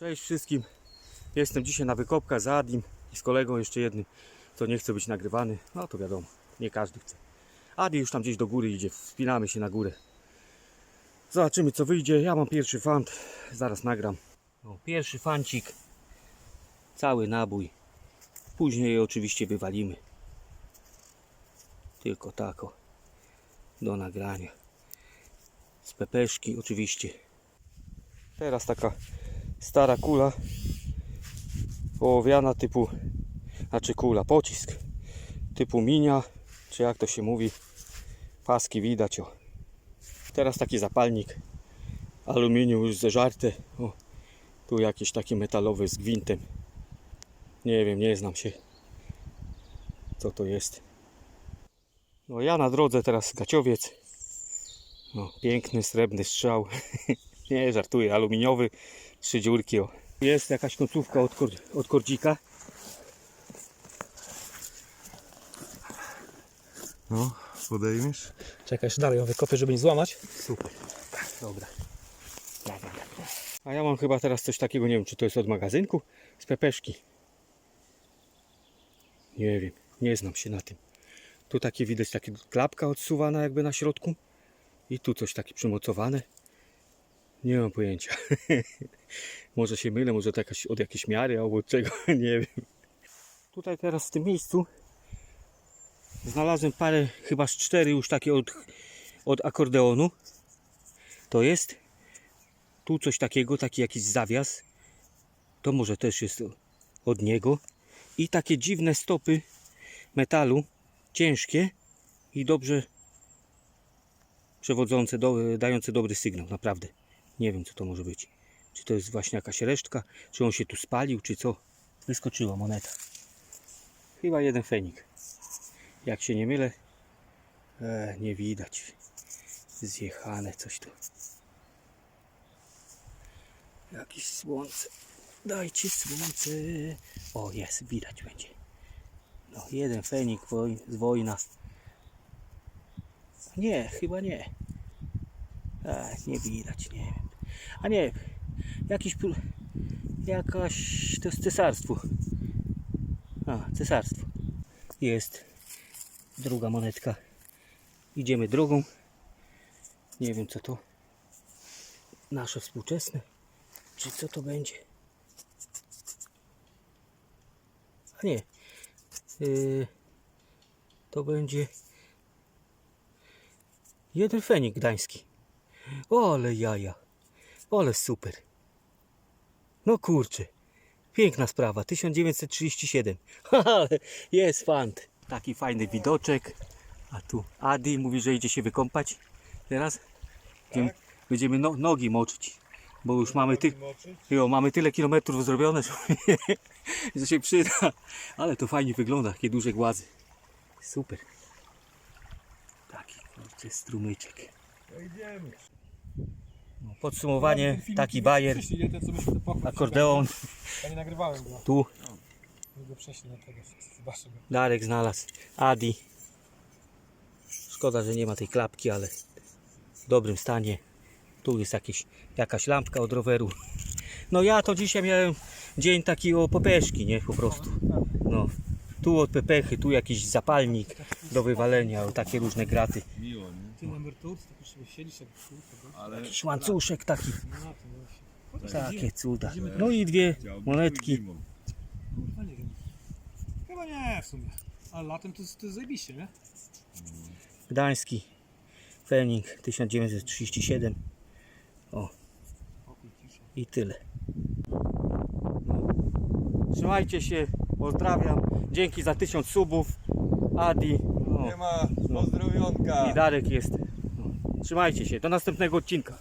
Cześć wszystkim. Jestem dzisiaj na wykopkach z Adim i z kolegą jeszcze jednym, co nie chce być nagrywany. No to wiadomo, nie każdy chce. Adi już tam gdzieś do góry idzie, wspinamy się na górę. Zobaczymy co wyjdzie. Ja mam pierwszy fant, zaraz nagram. No, pierwszy fancik, cały nabój. Później je oczywiście wywalimy. Tylko tak o, do nagrania. Z pepeszki oczywiście. Teraz taka stara kula ołowiana typu, znaczy kula, pocisk typu minia, czy jak to się mówi, paski widać o. Teraz taki zapalnik aluminium już zeżarte, o, tu jakieś takie metalowe z gwintem. Nie wiem, nie znam się co to jest. No ja na drodze teraz gaciowiec. No, piękny, srebrny strzał. Nie, żartuję, aluminiowy, trzy dziurki. O. Jest jakaś końcówka od, kor od kordzika. No, podejmiesz? Czekaj, jeszcze dalej ją wykopię, żeby nie złamać. Super. Dobra. A ja mam chyba teraz coś takiego, nie wiem czy to jest od magazynku, z pepeszki. Nie wiem, nie znam się na tym. Tu takie widać, takie klapka odsuwana jakby na środku. I tu coś takie przymocowane. Nie mam pojęcia. może się mylę, może to jakaś, od jakiejś miary albo od czego, nie wiem. Tutaj teraz w tym miejscu znalazłem parę, chyba z cztery już takie od, od akordeonu. To jest tu coś takiego, taki jakiś zawias. To może też jest od niego. I takie dziwne stopy metalu, ciężkie i dobrze przewodzące, do, dające dobry sygnał, naprawdę. Nie wiem co to może być. Czy to jest właśnie jakaś resztka, czy on się tu spalił, czy co. Wyskoczyła moneta. Chyba jeden fenik. Jak się nie mylę, e, nie widać. Zjechane coś tu. Jakieś słońce. Dajcie słońce. O, jest, widać będzie. No, jeden fenik woj, z wojna. Nie, chyba nie. A, nie widać, nie wiem. A nie, jakiś. Jakaś. To jest cesarstwo. A, cesarstwo. Jest druga monetka. Idziemy drogą. Nie wiem co to. Nasze współczesne. Czy co to będzie? A nie. Yy, to będzie jeden fenik gdański. Ole jaja. Ole super. No kurczę. Piękna sprawa. 1937. Ale jest fant. Taki fajny widoczek. A tu Adi mówi, że idzie się wykąpać. Teraz będziemy, będziemy no, nogi moczyć. Bo już mamy, ty, jo, mamy tyle kilometrów zrobione, że, się przyda. Ale to fajnie wygląda, jakie duże głazy. Super. Taki kurczę strumyczek. No idziemy. No, Podsumowanie, taki bajer, akordeon, Ja nie nagrywałem go. tu na tego. Darek znalazł, Adi. Szkoda, że nie ma tej klapki, ale w dobrym stanie. Tu jest jakieś, jakaś lampka od roweru. No ja to dzisiaj miałem dzień taki o popeszki, nie? Po prostu. No. Tu od pepechy, tu jakiś zapalnik do wywalenia, o takie różne graty. Miło, nie? Ty na emeryturce, tak już sobie siedzisz jak kurwa, Ale Jakiś łańcuszek taki, no na tym właśnie. takie cuda. No i dwie monetki. Kurwa nie wiem. Chyba nie w sumie. Ale latem to, to jest zajebiście, nie? Gdański Fenik 1937 o cisza. i tyle trzymajcie się, pozdrawiam dzięki za tysiąc subów Adi Nie ma pozdrowionka. i Darek jest no. trzymajcie się, do następnego odcinka